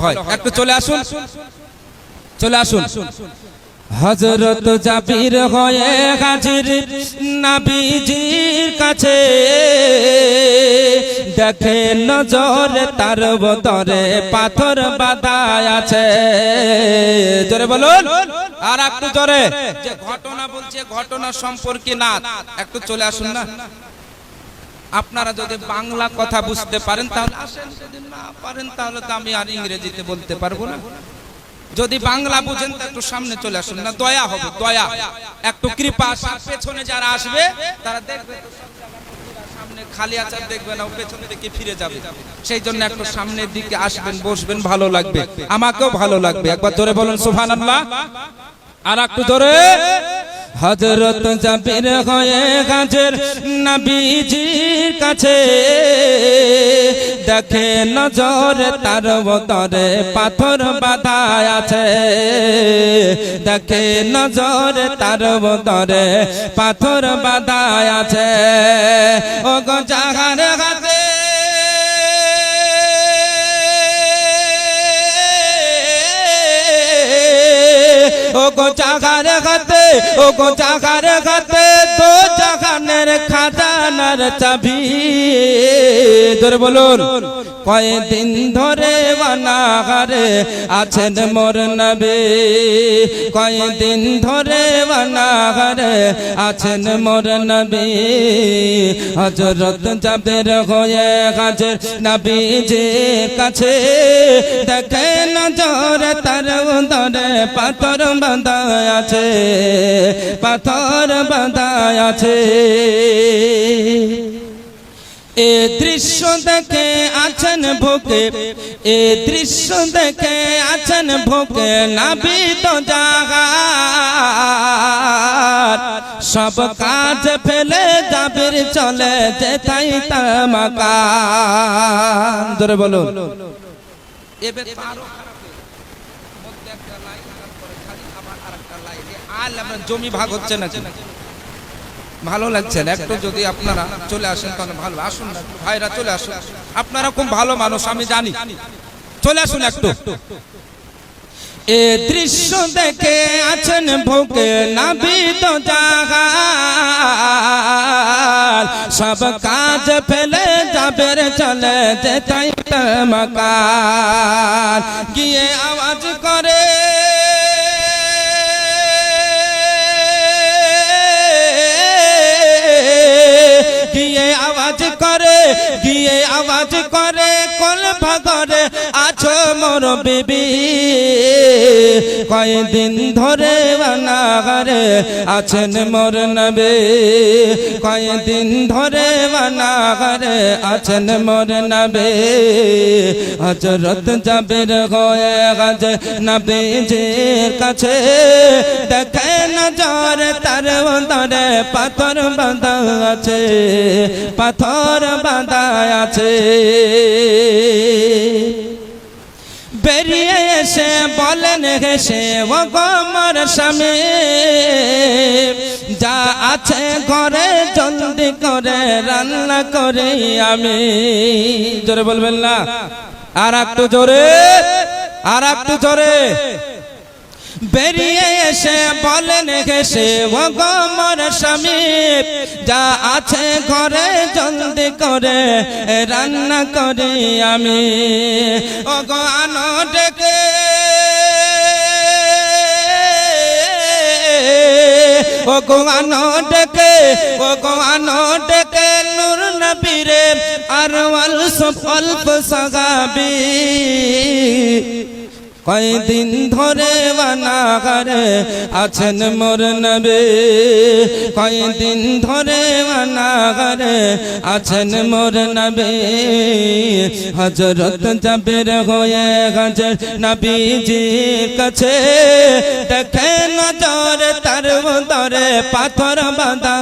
হয়। একটু চলে আসুন। চলে আসুন। হজরত জাবির হয়ে হাজির নাবিজির কাছে। দেখে নজর তার বদরে পাথর বাদায় আছে। জোরে বলুন। আর একটু জোরে। যে ঘটনা বলছে ঘটনা সম্পর্কে না একটু চলে আসুন না। আপনারা যদি বাংলা কথা বুঝতে পারেন তাহলে আসেন যদি না পারেন তাহলে তো আমি আর ইংরেজিতে বলতে পারব না। যদি বাংলা বুঝেন, তো একটু সামনে চলে আসুন না, দয়া হবে, দয়া। একটু কৃপা পেছনে যারা আসবে, তারা দেখবে সামনে খালি আছে, আর দেখবে না পেছনে দিকে ফিরে যাবে। সেই জন্য একটু সামনের দিকে আসবেন, বসবেন, ভালো লাগবে। আমাকেও ভালো লাগবে। একবার জোরে বলুন, সুবহানাল্লাহ। আর একটু জোরে। হজরত জাবির হয়ে গাছের নবীজির কাছে দেখে নজর তার বদরে পাথর বাধা আছে। দেখে নজর তার বদরে পাথর বাধা আছে। ও গো ও গো চাকার খাতে ও গো চাকার খাতে তো চাকানের খাজানার চাবি। ধরে বলুন। কয়েকদিন ধরে বানাগারে আছেন মোর নবে। কয়েকদিন ধরে বানাগারে আছেন মোর নবে। হজরত যাবের হয়ে গাছের নবীজি কাছে দেখে নজর তার ধরে পাথর বাঁধা আছে, পাথর বাঁধা আছে। এ দৃশ্য দেখে আছেন ভোগে, এ দৃশ্য দেখে আছেন ভোগে নাবিত জাগার সব কাজ ফেলে যাবির চলে ধরে তো আরেকটা লাইন। এ আল আপনার জমি ভাগ হচ্ছে নাকি? ভালো লাগছে না। একটু যদি আপনারা চলে আসেন, তাহলে ভালো। আসুন ভাইরা চলে আসুন। আপনারা খুব ভালো মানুষ, আমি জানি। চলে আসুন একটু। এ দৃশ্য দেখে আছেন ভোগে নাবিত জাগাল। সব কাজ ফেলে যাবের চলে যেতাই মকান গিয়ে গিয়ে আওয়াজ করে কোল ভাগরে আছো মোর বিবি? কয়দিন ধরে বানাগারে আছেন মোর নবে। কয়দিন ধরে বানাগারে আছেন মোর নবে। হজরত যাবের হয়ে গেছে নবীজির কাছে দেখে নজর তার ধরে পাথর বাঁধা আছে, পাথর বাঁধা আছে। বেরিয়ে এসে বলেন হেসে ও গমর স্বামী, যা আছে ঘরে জলদি করে রান্না করে আমি। জোরে বলবেন না? আর একটু জোরে, আর একটু জোরে। বেরিয়ে এসে বলেন হেসে ও স্বামী, যা আছে ঘরে জলদি করে রান্না করি আমি। ও ডেকে ও ডেকে ও ডেকে নূর নবীরে আর অল্প সাগাবি। কয়দিন ধরে বানাগারে আছেন মোর নবে। কয়দিন ধরে বানাগারে আছেন মোর নবে। হজরত জাবের হয়ে গজর নবীজির কাছে। দেখে নজর তার ধরে পাথর বাঁধা